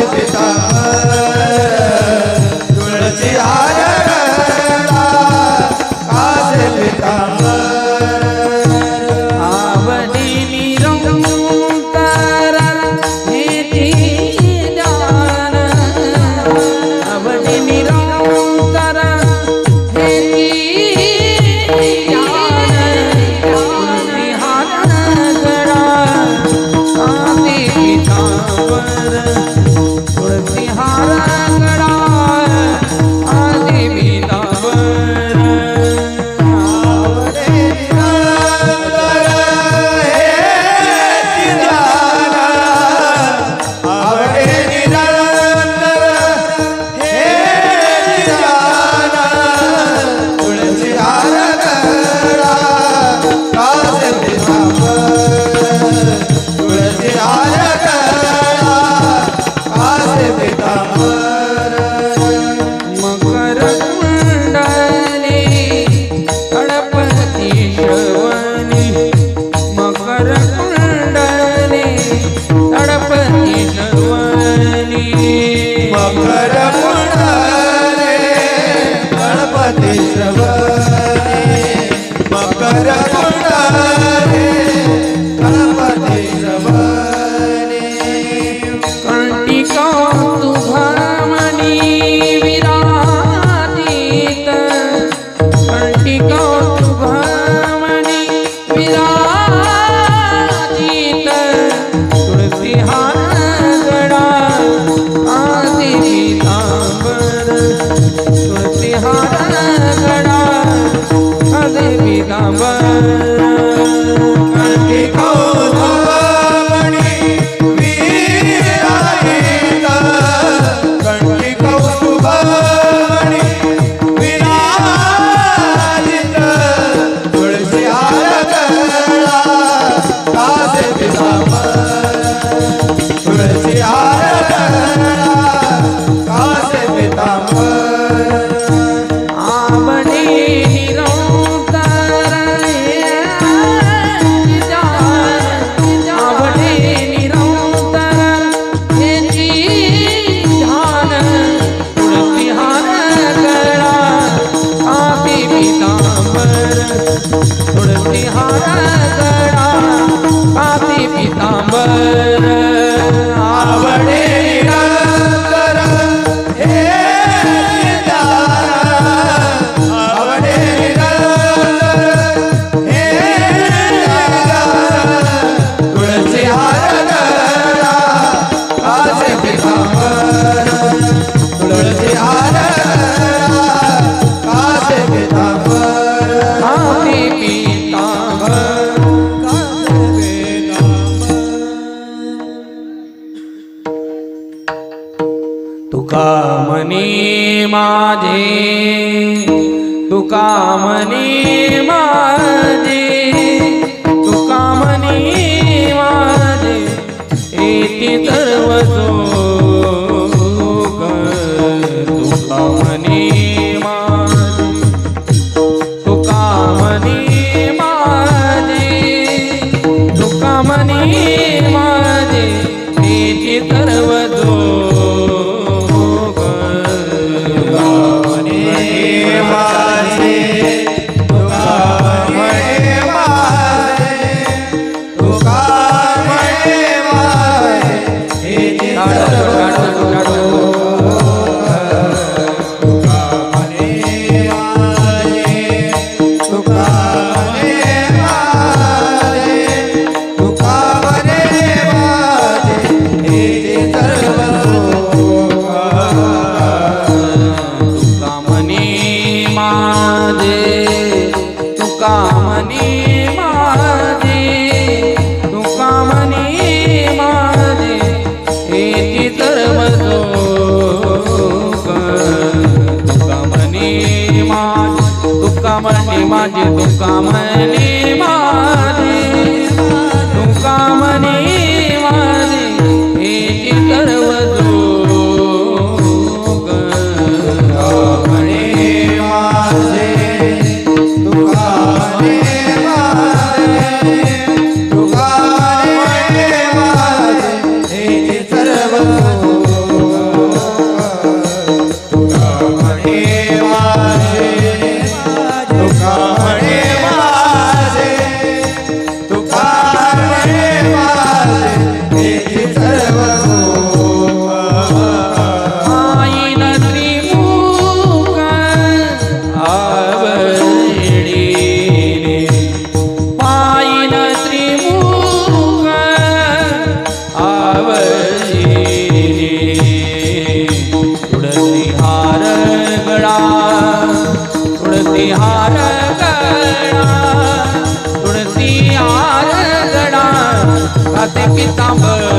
पिता Bye. विहार गळा पितांबर आवडे तुका मनी माझे तुका मनी माझे. तुळसीहार गणा तुळसीहार गणा पितांबर।